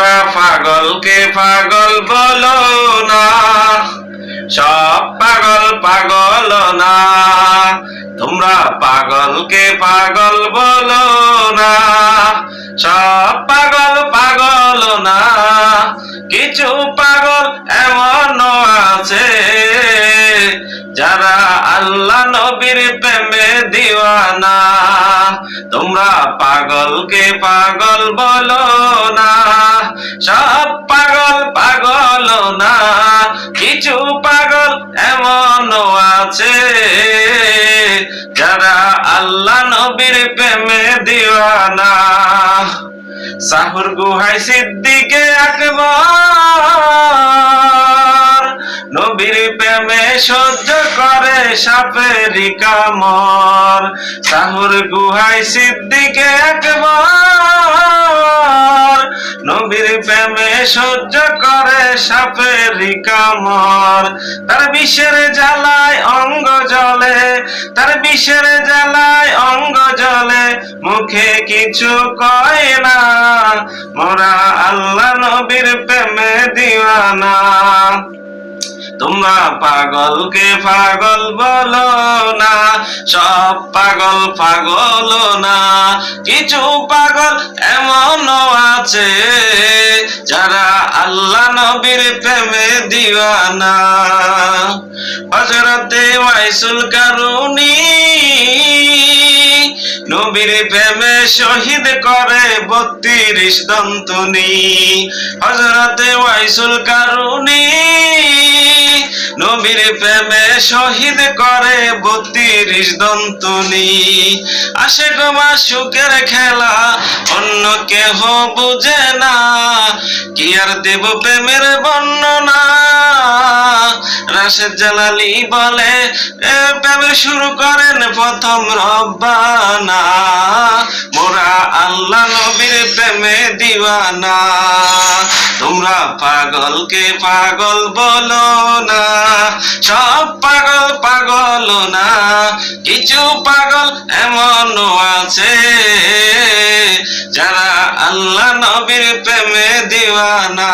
তোমরা পাগলকে পাগল বলো না, সব পাগল পাগল না, তোমরা পাগলকে পাগল বলো না, সব পাগল পাগল না, কিছু পাগল এমন আছে, যারা আল্লাহ নবীর প্রেমে দিওয়ানা, তোমরা পাগলকে পাগল বলো কিছু পাগল এমন আছে। যারা আল্লাহ নবীর প্রেমে দিওয়ানা। সাহুর গুহাই সিদ্দিকে আকবর। নবীর প্রেমে সহ্য করে সাপের কামর। সাহুর গুহাই সিদ্দিকে আকবর। নবীর প্রেমে সহ্য করে সাপের কামর। তার বিষের জ্বালায় অঙ্গ জলে, তার বিষের জ্বালায় অঙ্গ জলে। মুখে কিছু কয় না, মোরা আল্লাহ নবীর প্রেমে দিওয়ানা। তোমরা পাগলকে পাগল বলো না, সব পাগল পাগল না। কিছু পাগল এমনও আছে, যারা নবীর প্রেমে দিওয়ানা। হজরতে ওয়াইসুল কারুনি নবীর প্রেমে শহীদ করে বত্রিশ দন্তনি। হজরতে ওয়াইসুল কারুনি নবীর প্রেমে শহীদ করে বত্রিশ দন্তনি। আসে গমা খেলা অন্য কেহ বুঝে না। কি আর দেব প্রেমের বর্ণনা। রাশেদ জালালি বলে, এ প্রেমে শুরু করেন প্রথম রব্বানা। মোরা আল্লাহ নবীর প্রেমে দিওয়ানা। তোমরা পাগলকে পাগল বলো না, সব পাগল পাগল না, কিছু পাগল এমনও আছে যারা আল্লাহ নবীর প্রেমে দিওয়ানা।